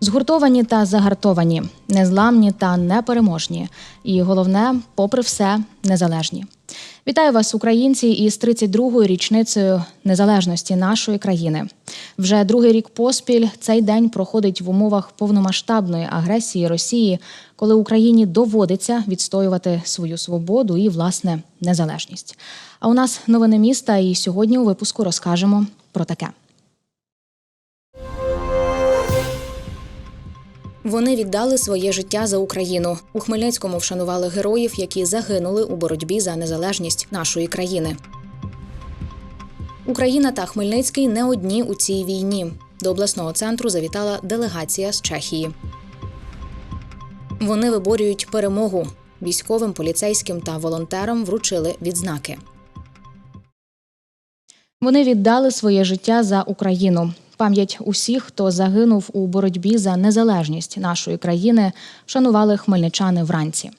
Згуртовані та загартовані, незламні та непереможні. І головне, попри все, незалежні. Вітаю вас, українці, із 32-ю річницею незалежності нашої країни. Вже другий рік поспіль цей день проходить в умовах повномасштабної агресії Росії, коли Україні доводиться відстоювати свою свободу і власне незалежність. А у нас новини міста, і сьогодні у випуску розкажемо про таке. Вони віддали своє життя за Україну. У Хмельницькому вшанували героїв, які загинули у боротьбі за незалежність нашої країни. Україна та Хмельницький не одні у цій війні. До обласного центру завітала делегація з Чехії. Вони виборюють перемогу. Військовим, поліцейським та волонтерам вручили відзнаки. Вони віддали своє життя за Україну. Пам'ять усіх, хто загинув у боротьбі за незалежність нашої країни, вшанували хмельничани вранці.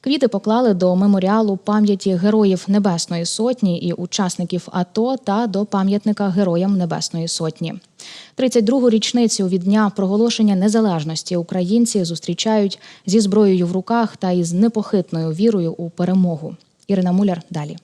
Квіти поклали до меморіалу пам'яті героїв Небесної Сотні і учасників АТО та до пам'ятника Героям Небесної Сотні. 32-гу річницю від дня проголошення незалежності українці зустрічають зі зброєю в руках та із непохитною вірою у перемогу. Ірина Муляр далі.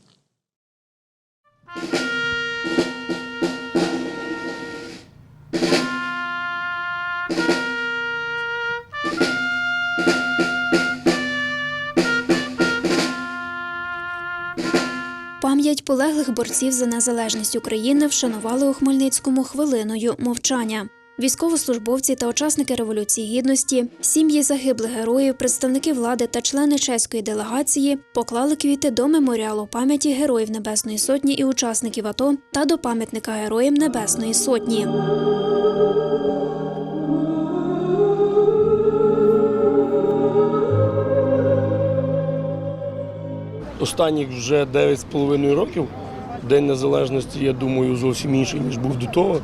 Пам'ять полеглих борців за незалежність України вшанували у Хмельницькому хвилиною мовчання. Військовослужбовці та учасники революції гідності, сім'ї загиблих героїв, представники влади та члени чеської делегації поклали квіти до меморіалу пам'яті героїв Небесної Сотні і учасників АТО та до пам'ятника Героям Небесної Сотні. Останніх вже 9,5 років День Незалежності, я думаю, зовсім інший, ніж був до того.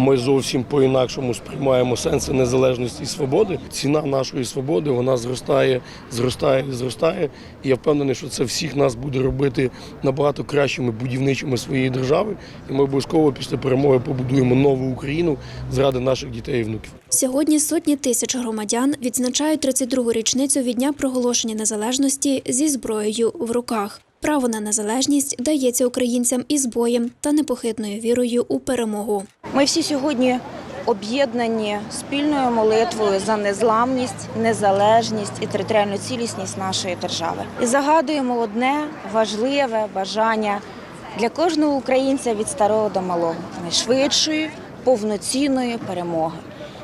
Ми зовсім по-інакшому сприймаємо сенси незалежності і свободи. Ціна нашої свободи вона зростає, зростає, зростає. І я впевнений, що це всіх нас буде робити набагато кращими будівничими своєї держави. І ми обов'язково після перемоги побудуємо нову Україну заради наших дітей і внуків. Сьогодні сотні тисяч громадян відзначають 32-гу річницю від дня проголошення незалежності зі зброєю в руках. Право на незалежність дається українцям із боєм та непохитною вірою у перемогу. Ми всі сьогодні об'єднані спільною молитвою за незламність, незалежність і територіальну цілісність нашої держави. І загадуємо одне важливе бажання для кожного українця від старого до малого найшвидшої повноцінної перемоги.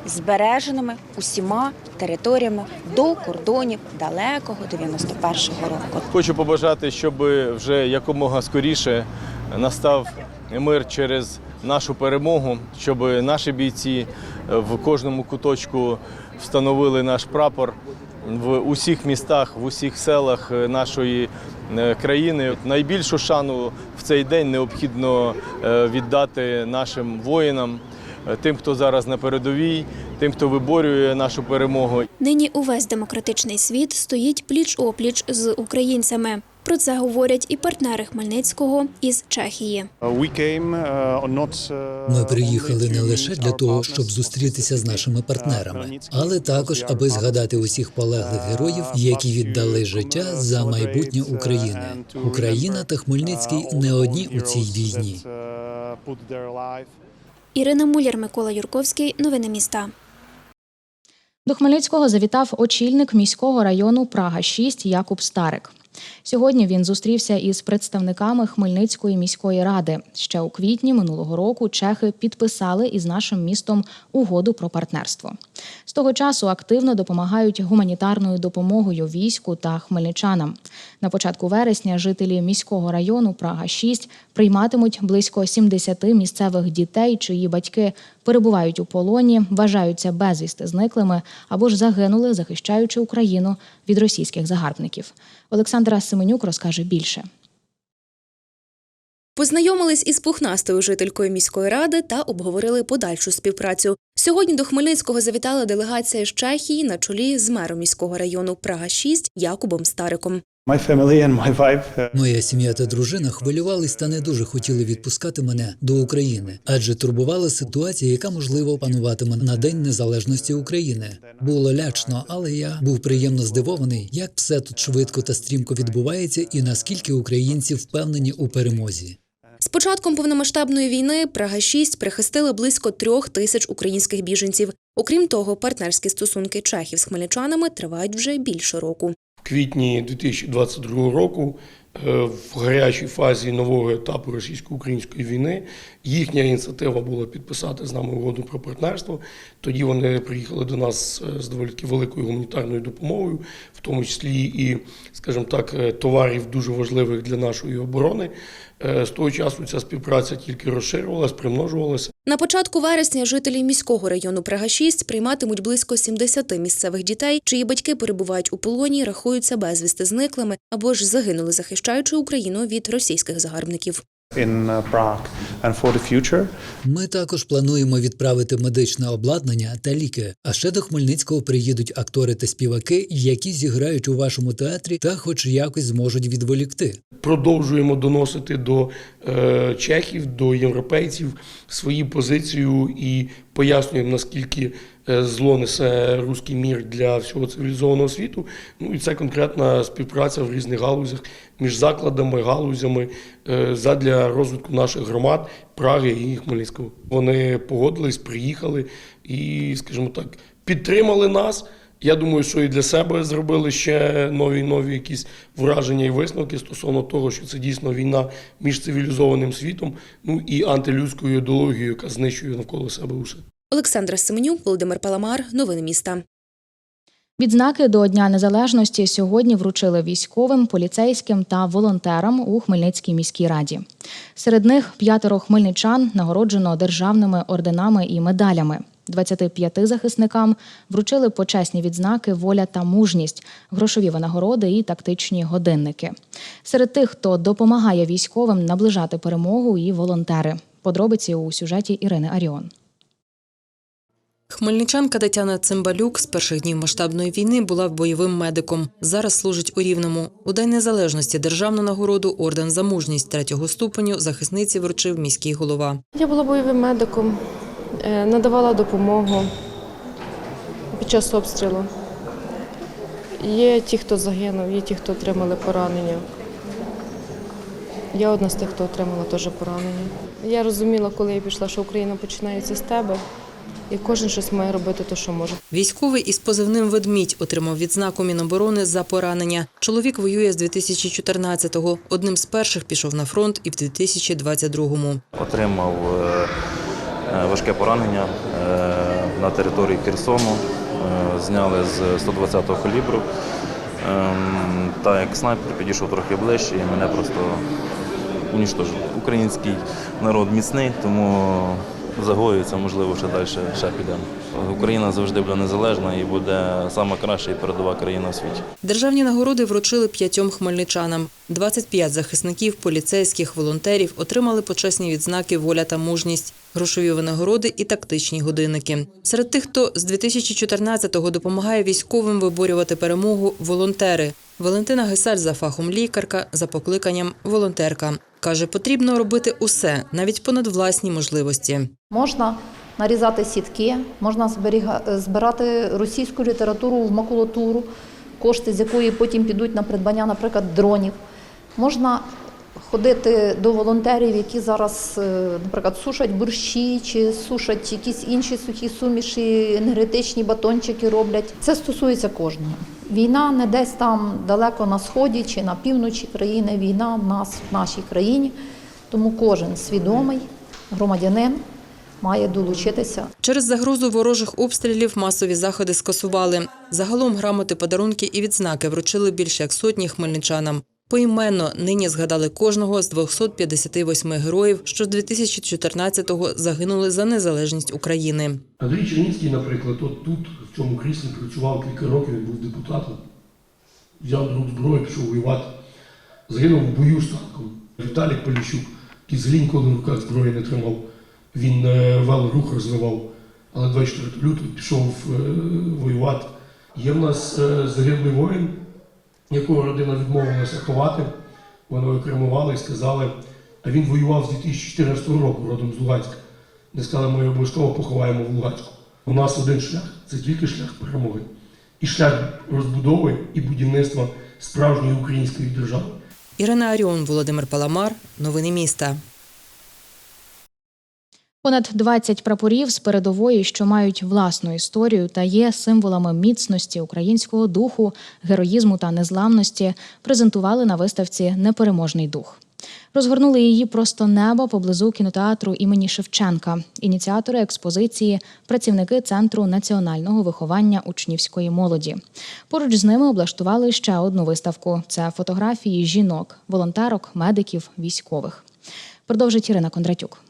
Збереженими усіма територіями до кордонів далекого 91-го року. Хочу побажати, щоб вже якомога скоріше настав мир через нашу перемогу, щоб наші бійці в кожному куточку встановили наш прапор в усіх містах, в усіх селах нашої е, країни. Найбільшу шану в цей день необхідно е, віддати нашим воїнам, тим, хто зараз на передовій, тим, хто виборює нашу перемогу. Нині увесь демократичний світ стоїть пліч-опліч з українцями. Про це говорять і партнери Хмельницького із Чехії. Ми приїхали не лише для того, щоб зустрітися з нашими партнерами, але також аби згадати усіх полеглих героїв, які віддали життя за майбутнє України. Україна та Хмельницький не одні у цій війні. Ірина Муляр, Микола Юрковський. Новини міста. До Хмельницького завітав очільник міського району Прага 6 Якуб Старик. Сьогодні він зустрівся із представниками Хмельницької міської ради. Ще у квітні минулого року чехи підписали із нашим містом угоду про партнерство. З того часу активно допомагають гуманітарною допомогою війську та хмельничанам. На початку вересня жителі міського району Прага 6 прийматимуть близько 70 місцевих дітей, чиї батьки перебувають у полоні, вважаються безвісти зниклими або ж загинули, захищаючи Україну від російських загарбників. Олександра Семенюк розкаже більше. Познайомились із пухнастою жителькою міської ради та обговорили подальшу співпрацю. Сьогодні до Хмельницького завітала делегація з Чехії на чолі з мером міського району Прага 6 Якубом Стариком. My family and my wife uh, Моя сім'я та дружина хвилювались та не дуже хотіли відпускати мене до України, адже турбувала ситуація, яка можливо пануватиме на День Незалежності України. Було лячно, але я був приємно здивований, як все тут швидко та стрімко відбувається, і наскільки українці впевнені у перемозі. З початком повномасштабної війни Прага 6 прихистила близько трьох тисяч українських біженців. Окрім того, партнерські стосунки чехів з хмельничанами тривають вже більше року. Квітні 2022 року, е, в гарячій фазі нового етапу російсько-української війни, їхня ініціатива була підписати з нами угоду про партнерство. Тоді вони приїхали до нас е, з доволі великою гуманітарною допомогою, в тому числі і, скажімо так, е, товарів дуже важливих для нашої оборони. Е, З того часу ця співпраця тільки розширювалась, примножувалася. На початку вересня жителі міського району Прага 6 прийматимуть близько 70 місцевих дітей, чиї батьки перебувають у полоні, рахуються безвісти зниклими або ж загинули, захищаючи Україну від російських загарбників. Uh. Ми також плануємо відправити медичне обладнання та ліки. А ще до Хмельницького приїдуть актори та співаки, які зіграють у вашому театрі та, хоч якось, зможуть відволікти. продовжуємо доносити до е, чехів, до європейців свою позицію і пояснюємо, наскільки зло несе руський мір для всього цивілізованого світу. Ну і це конкретна співпраця в різних галузях між закладами, галузями е, задля розвитку наших громад Праги і Хмельницького. Вони погодились, приїхали і, скажімо так, підтримали нас. Я думаю, що і для себе зробили ще нові нові якісь враження і висновки стосовно того, що це дійсно війна між цивілізованим світом, ну і антилюдською ідеологією, яка знищує навколо себе усе. Олександра Семенюк, Володимир Паламар. Новини міста. Відзнаки до Дня Незалежності сьогодні вручили військовим, поліцейським та волонтерам у Хмельницькій міській раді. Серед них п'ятеро хмельничан нагороджено державними орденами і медалями. 25 захисникам вручили почесні відзнаки Воля та мужність, грошові винагороди і тактичні годинники. Серед тих, хто допомагає військовим наближати перемогу, і волонтери. Подробиці у сюжеті Ірини Аріон. Хмельничанка Тетяна Цимбалюк з перших днів масштабної війни була бойовим медиком. Зараз служить у Рівному. У День Незалежності державну нагороду орден за мужність третього ступеню захисниці вручив міський голова. Я була бойовим медиком, е, надавала допомогу під час обстрілу. Є ті, хто загинув, є ті, хто отримали поранення. Я одна з тих, хто отримала теж поранення. Я розуміла, коли я пішла, що Україна починається з тебе, і кожен щось має робити те, що може. Vійськовий із позивним ведмідь отримав відзнаку Міноборони за поранення. Чоловік воює з 2014-го. Одним з перших пішов на фронт і в 2022-му. Отримав е, е, важке поранення е, на території Херсону. Е, Зняли з 120-го калібру. Ем, Та як снайпер підійшов трохи ближче і мене просто уніштожив. Український народ міцний, тому загоюється, можливо, ще далі ще підемо. Україна завжди буде незалежна і буде сама краща і передова країна у світі. Державні нагороди вручили п'ятьом хмельничанам. 25 захисників, поліцейських, волонтерів отримали почесні відзнаки Воля та мужність, грошові винагороди і тактичні годинники. Серед тих, хто з 2014-го допомагає військовим виборювати перемогу, волонтери. Валентина Гесаль за фахом лікарка, за покликанням волонтерка. Каже, потрібно робити усе, навіть понад власні можливості. Можна нарізати сітки, можна збирати російську літературу в макулатуру, кошти з якої потім підуть на придбання, наприклад, дронів. Можна ходити до волонтерів, які зараз, е, наприклад, сушать борщі чи сушать якісь інші сухі суміші, енергетичні батончики роблять. Це стосується кожного. Війна не десь там далеко на сході чи на півночі країни. Війна в нас в нашій країні. Тому кожен свідомий громадянин має долучитися Через загрозу ворожих обстрілів масові заходи скасували. Загалом грамоти, подарунки і відзнаки вручили більше як сотні хмельничанам. Поіменно нині згадали кожного з 258 героїв, що з 2014-го загинули за незалежність України. Андрій Чернінський, наприклад, от тут, в цьому кріслі, працював кілька років, він був депутатом, взяв другу зброю, пішов воювати, загинув в бою з танком. Віталій Поліщук, який ніколи в руках зброї не тримав, він е, вел рух розвивав. але 24 лютого пішов е, воювати. Є в нас е, загиблий воїн, якого родина відмовилася ховати. Вони його і сказали, а він воював з 2014 року родом з Луганська. Вони сказали, ми обов'язково поховаємо в Луганську. У нас один шлях це тільки шлях перемоги. І шлях розбудови і будівництва справжньої української держави. Ірина Аріон, Володимир Паламар. Новини міста. Понад 20 прапорів з передової, що мають власну історію та є символами міцності українського духу, героїзму та незламності, презентували на виставці Непереможний дух. Розгорнули її просто неба поблизу кінотеатру імені Шевченка. Ініціатори експозиції працівники центру національного виховання учнівської молоді. Поруч з ними облаштували ще одну виставку: це фотографії жінок, волонтерок, медиків, військових. Продовжить Ірина Кондратюк.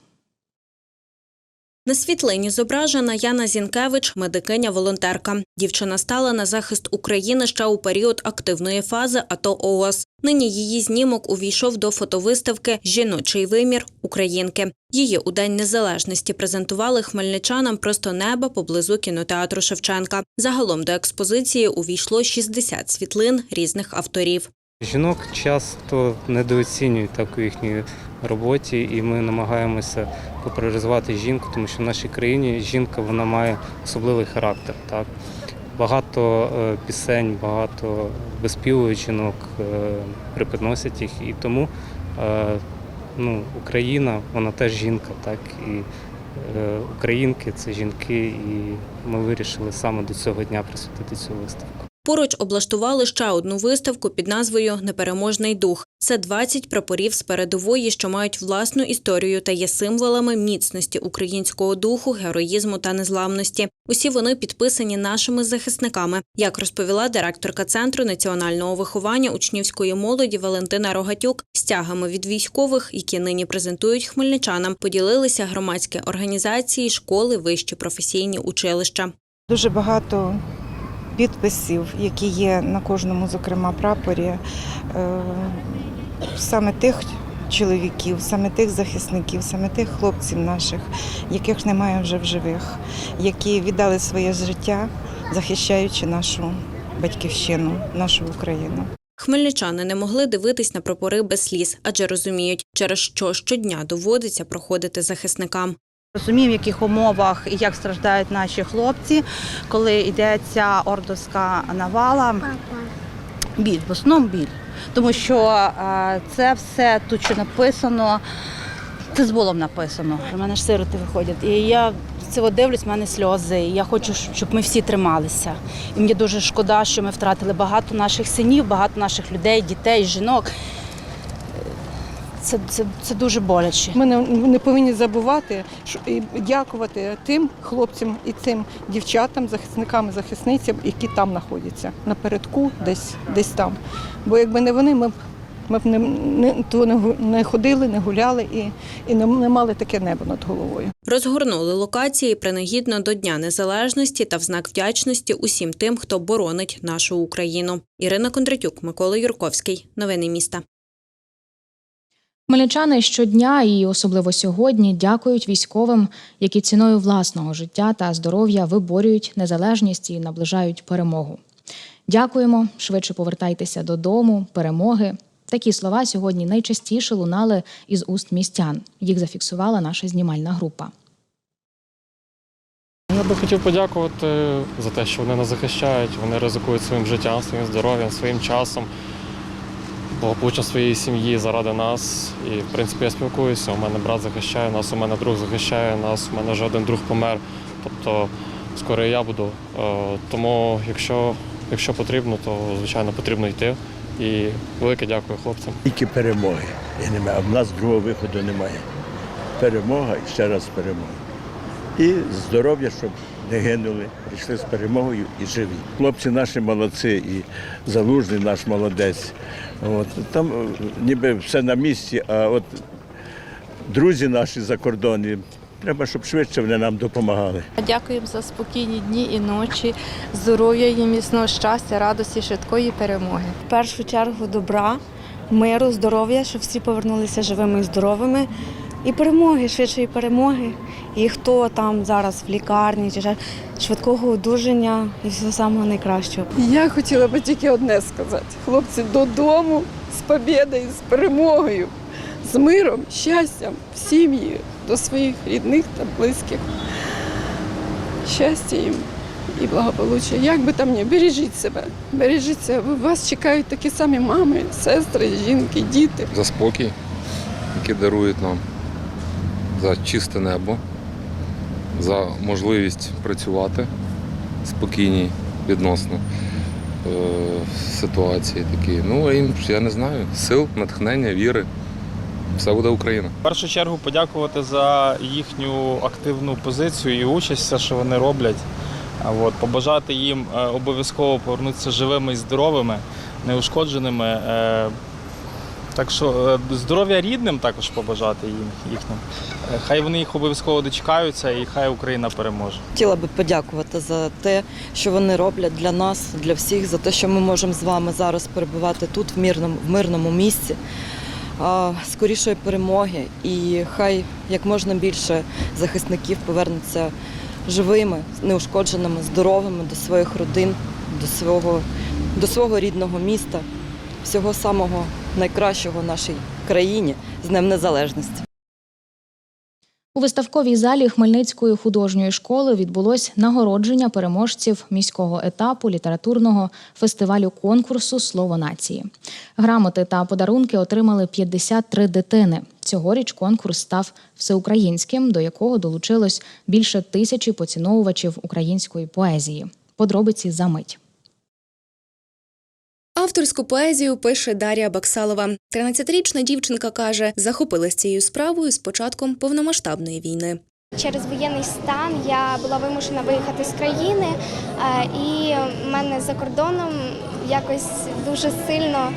На світлині зображена Яна Зінкевич, медикиня-волонтерка. Дівчина стала на захист України ще у період активної фази АТО ООС. Нині її знімок увійшов до фотовиставки Жіночий вимір Українки. Її у День Незалежності презентували хмельничанам просто неба поблизу кінотеатру Шевченка. Загалом до експозиції увійшло 60 світлин різних авторів. Жінок часто недооцінюють так у їхній роботі, і ми намагаємося популяризувати жінку, тому що в нашій країні жінка вона має особливий характер. Так? Багато е, пісень, багато виспівують жінок, е, преподносять їх, і тому е, ну, Україна, вона теж жінка, так і українки це жінки, і ми вирішили саме до цього дня присвятити цю виставку. Поруч облаштували ще одну виставку під назвою Непереможний дух. Це 20 прапорів з передової, що мають власну історію та є символами міцності українського духу, героїзму та незламності. Усі вони підписані нашими захисниками. Як розповіла директорка центру національного виховання учнівської молоді Валентина Рогатюк, стягами від військових, які нині презентують хмельничанам, поділилися громадські організації, школи, вищі професійні училища. Дуже багато підписів, які є на кожному, зокрема, прапорі, е, саме тих чоловіків, саме тих захисників, саме тих хлопців наших, яких немає вже в живих, які віддали своє життя, захищаючи нашу батьківщину, нашу Україну. Хмельничани не могли дивитись на прапори без сліз, адже розуміють, через що щодня доводиться проходити захисникам. Розуміємо, в яких умовах і як страждають наші хлопці, коли йдеться ордовська навала. Біль, в основному біль. Тому що е, це все тут, що написано, це з болом написано. У мене ж сироти виходять. І я цього дивлюсь, в мене сльози. І я хочу, щоб ми всі трималися. І мені дуже шкода, що ми втратили багато наших синів, багато наших людей, дітей, жінок. Це, це, це дуже боляче. Ми не, не повинні забувати що- і дякувати тим хлопцям і цим дівчатам, захисникам і захисницям, які там знаходяться напередку, десь десь там. Бо якби не вони, ми б ми б не, не, то не, гу- не ходили, не гуляли і, і не, не мали таке небо над головою. Розгорнули локації принагідно до Дня Незалежності та в знак вдячності усім тим, хто боронить нашу Україну. Ірина Кондратюк, Микола Юрковський. Новини міста. Хмельничани щодня і особливо сьогодні дякують військовим, які ціною власного життя та здоров'я виборюють незалежність і наближають перемогу. Дякуємо, швидше повертайтеся додому, перемоги. Такі слова сьогодні найчастіше лунали із уст містян. Їх зафіксувала наша знімальна група. Я би хотів подякувати за те, що вони нас захищають, вони ризикують своїм життям, своїм здоров'ям, своїм часом, благополуччя своєї сім'ї заради нас. І, в принципі, я спілкуюся. У мене брат захищає нас, у мене друг захищає нас, у мене вже один друг помер. Тобто скоро я буду. Е, Тому, якщо, якщо потрібно, то звичайно потрібно йти. І велике дякую хлопцям. Тільки перемоги. І немає. А в нас другого виходу немає. Перемога і ще раз перемога. І здоров'я, щоб не гинули, прийшли з перемогою і живі. Хлопці наші молодці, і залужний наш молодець. От. Там е, ніби все на місці, а от друзі наші за кордоні, треба, щоб швидше вони нам допомагали. Дякуємо за спокійні дні і ночі, здоров'я і міцного щастя, радості, швидкої перемоги. В першу чергу добра, миру, здоров'я, щоб всі повернулися живими і здоровими. І перемоги, швидшої перемоги. І хто там зараз в лікарні, чи швидкого одужання і всього самого найкращого. Я хотіла би тільки одне сказати: хлопці, додому з побєдою, з перемогою, з миром, щастям, в сім'ї, до своїх рідних та близьких. Щастя їм і благополуччя. Як би там ні, бережіть себе, бережіть себе. Вас чекають такі самі мами, сестри, жінки, діти. за спокій, який дарують нам, за чисте небо, за можливість працювати спокійній відносно е, ситуації такі. Ну, а їм, я не знаю, сил, натхнення, віри. Все буде Україна. В першу чергу подякувати за їхню активну позицію і участь, все, що вони роблять. От, побажати їм е, обов'язково повернутися живими і здоровими, неушкодженими. Так що е, здоров'я рідним також побажати їм їхнім. Е, Хай вони їх обов'язково дочекаються і хай Україна переможе. Хотіла би подякувати за те, що вони роблять для нас, для всіх, за те, що ми можемо з вами зараз перебувати тут, в мирному, в мирному місці, скорішої перемоги. І хай як можна більше захисників повернуться живими, неушкодженими, здоровими до своїх родин, до свого, до свого рідного міста, всього самого найкращого нашій країні з Днем Незалежності. У виставковій залі Хмельницької художньої школи відбулось нагородження переможців міського етапу літературного фестивалю конкурсу Слово нації. Грамоти та подарунки отримали 53 дитини. Цьогоріч конкурс став всеукраїнським, до якого долучилось більше тисячі поціновувачів української поезії. Подробиці за мить. Авторську поезію пише Дар'я Баксалова. 13-річна дівчинка каже, захопилась цією справою з початком повномасштабної війни. Через воєнний стан я була вимушена виїхати з країни, е, і мене за кордоном якось дуже сильно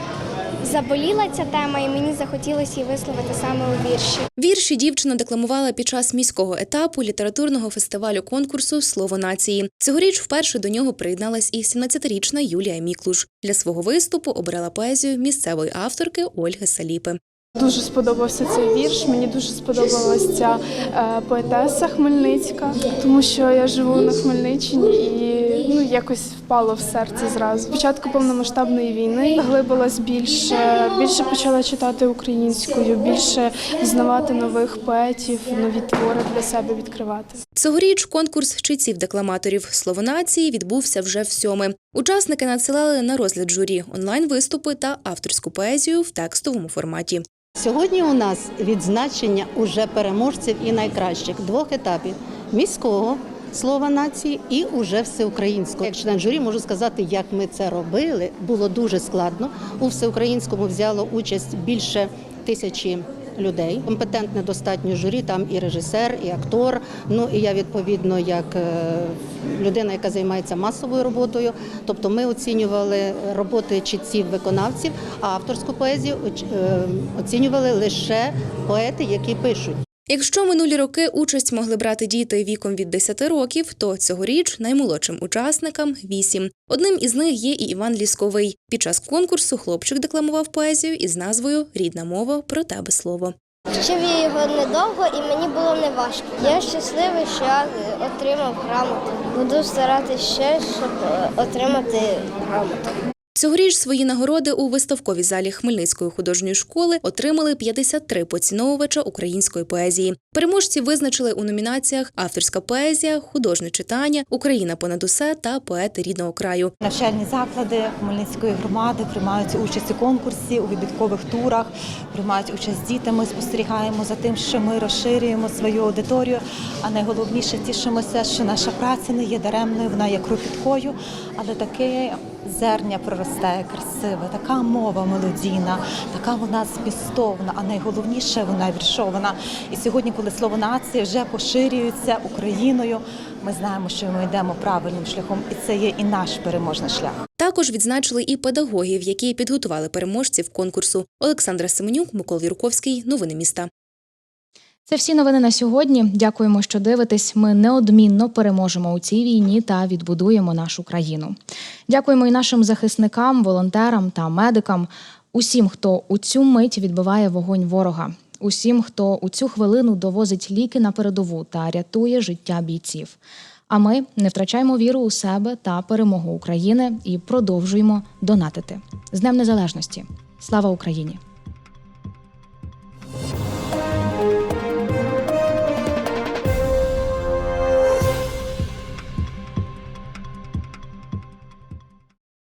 заболіла ця тема, і мені захотілося її висловити саме у вірші. Вірші дівчина декламувала під час міського етапу літературного фестивалю конкурсу Слово нації. Цьогоріч вперше до нього приєдналась і 17-річна Юлія Міклуш. Для свого виступу обрала поезію місцевої авторки Ольги Саліпи. Дуже сподобався цей вірш. Мені дуже сподобалася ця е, поетеса Хмельницька, тому що я живу на Хмельниччині і ну якось впало в серце зразу. Спочатку повномасштабної війни заглибилась більше, більше почала читати українською, більше знавати нових поетів, нові твори для себе відкривати. Цьогоріч конкурс читців-декламаторів Слово нації відбувся вже в сьоме. Учасники надсилали на розгляд журі онлайн-виступи та авторську поезію в текстовому форматі. Сьогодні у нас відзначення уже переможців і найкращих двох етапів міського слова нації і уже всеукраїнського. Як член журі можу сказати, як ми це робили. Було дуже складно. У всеукраїнському взяло участь більше тисячі. Людей компетентне достатньо журі, там і режисер, і актор. Ну і я відповідно як е, людина, яка займається масовою роботою. Тобто ми оцінювали роботи читців виконавців, а авторську поезію е, оцінювали лише поети, які пишуть. Якщо минулі роки участь могли брати діти віком від 10 років, то цьогоріч наймолодшим учасникам 8. Одним із них є і Іван Лісковий. Під час конкурсу хлопчик декламував поезію із назвою Рідна мова про тебе слово. Вчив я його недовго і мені було не важко. Я щасливий, що я отримав грамоту. Буду старатися ще, щоб е, отримати грамоту. Цьогоріч свої нагороди у виставковій залі Хмельницької художньої школи отримали 53 поціновувача української поезії. Переможці визначили у номінаціях Авторська поезія, художнє читання, Україна понад усе та поети рідного краю. Навчальні заклади Хмельницької громади приймають участь у конкурсі, у відбиткових турах, приймають участь діти. Ми спостерігаємо за тим, що ми розширюємо свою аудиторію. А найголовніше тішимося, що наша праця не є даремною, вона є кропіткою, але таке зерня проростає красиве, така мова мелодійна, така вона змістовна, а найголовніше вона віршована. І сьогодні, коли слово нація вже поширюється Україною, ми знаємо, що ми йдемо правильним шляхом, і це є і наш переможний шлях. Також відзначили і педагогів, які підготували переможців конкурсу. Олександра Семенюк, Микола Юрковський. Новини міста. Це всі новини на сьогодні. Дякуємо, що дивитесь. Ми неодмінно переможемо у цій війні та відбудуємо нашу країну. Дякуємо і нашим захисникам, волонтерам та медикам, усім, хто у цю мить відбиває вогонь ворога, усім, хто у цю хвилину довозить ліки на передову та рятує життя бійців. А ми не втрачаємо віру у себе та перемогу України і продовжуємо донатити з Днем Незалежності. Слава Україні!